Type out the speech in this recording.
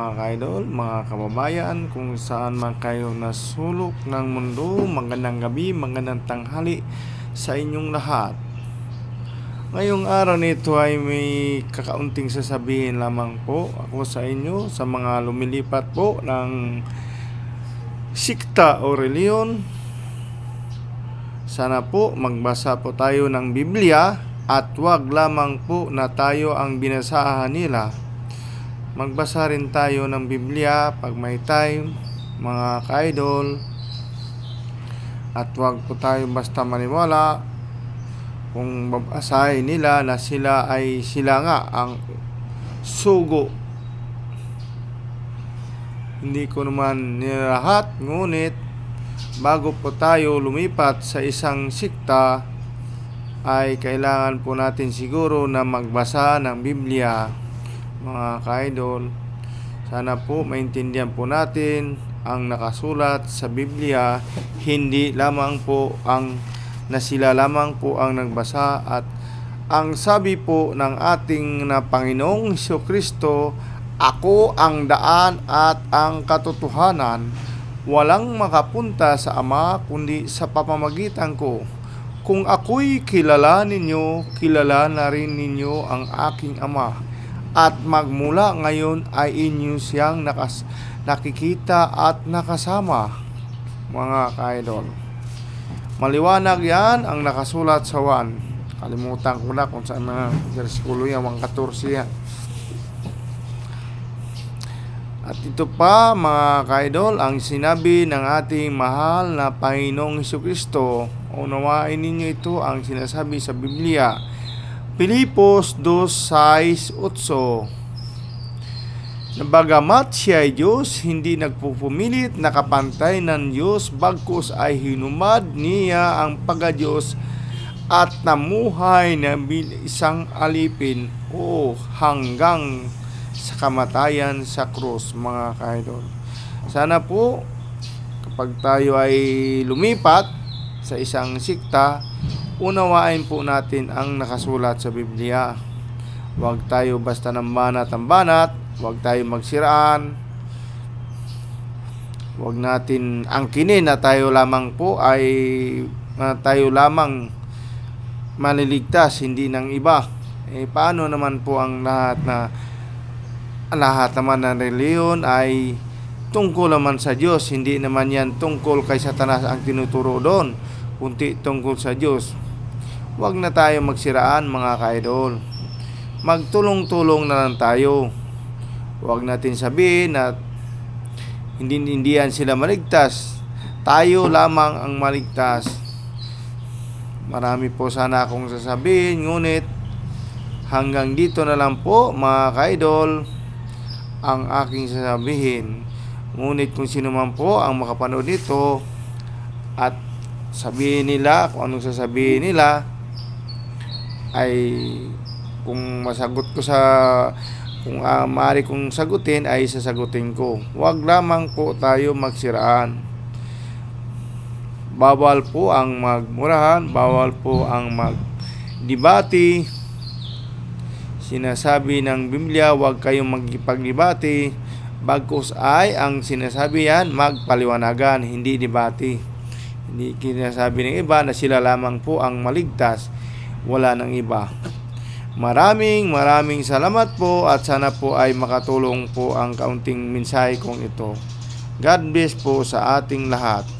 Mga kaidol, mga kababayan, kung saan man kayo nasulok ng mundo, magandang gabi, magandang tanghali sa inyong lahat. Ngayong araw nito ay may kakaunting sasabihin lamang po ako sa inyo sa mga lumilipat po ng sikta o reliyon. Sana po magbasa po tayo ng Biblia at wag lamang po na tayo ang binasahan nila. Magbasa rin tayo ng Biblia pag may time, mga ka-idol. At wag po tayo basta maniwala kung babasahin nila na sila ay sila nga ang sugo. Hindi ko naman nilahat, ngunit bago po tayo lumipat sa isang sikta, ay kailangan po natin siguro na magbasa ng Biblia mga ka-idol. Sana po maintindihan po natin ang nakasulat sa Biblia, hindi lamang po ang na sila lamang po ang nagbasa at ang sabi po ng ating na Panginoong Hesus Kristo, Ako ang daan at ang katotohanan. Walang makapunta sa Ama kundi sa pamamagitan ko. Kung ako'y kilala ninyo, kilala na rin ninyo ang aking Ama at magmula ngayon ay inyo siyang nakas nakikita at nakasama mga kaidol. Maliwanag yan ang nakasulat sa 1. Kalimutan ko na kung saan na versikulo yan, 1.14 yan. At ito pa mga kaidol, ang sinabi ng ating mahal na Panginoong Kristo. Unawain ninyo ito ang sinasabi sa Biblia. Pilipos 2.6.8 Nabagamat siya ay Diyos, hindi nagpupumilit na kapantay ng Diyos, bagkus ay hinumad niya ang pagka-Diyos at namuhay na isang alipin o hanggang sa kamatayan sa krus, mga kaidol. Sana po, kapag tayo ay lumipat sa isang sikta, unawain po natin ang nakasulat sa Biblia. Huwag tayo basta ng banat ang banat, huwag tayo magsiraan, huwag natin angkinin na tayo lamang po ay na tayo lamang maliligtas, hindi ng iba. Eh, paano naman po ang lahat na lahat naman ng reliyon ay tungkol naman sa Diyos, hindi naman yan tungkol kay Satanas ang tinuturo doon, kundi tungkol sa Diyos. Huwag na tayo magsiraan mga kaidol. Magtulong-tulong na lang tayo. Huwag natin sabihin na hindi hindi yan sila maligtas. Tayo lamang ang maligtas. Marami po sana akong sasabihin, ngunit hanggang dito na lang po mga kaidol ang aking sasabihin. Ngunit kung sino man po ang makapanood nito at sabihin nila kung anong sasabihin nila ay kung masagot ko sa kung uh, maaari kong sagutin ay sasagutin ko. Huwag lamang po tayo magsiraan. Bawal po ang magmurahan, bawal po ang magdibati. Sinasabi ng Biblia, huwag kayong magpaglibati. Bagkus ay ang sinasabi yan, magpaliwanagan, hindi dibati. Hindi kinasabi ng iba na sila lamang po ang maligtas, wala ng iba. Maraming maraming salamat po at sana po ay makatulong po ang kaunting mensahe kong ito. God bless po sa ating lahat.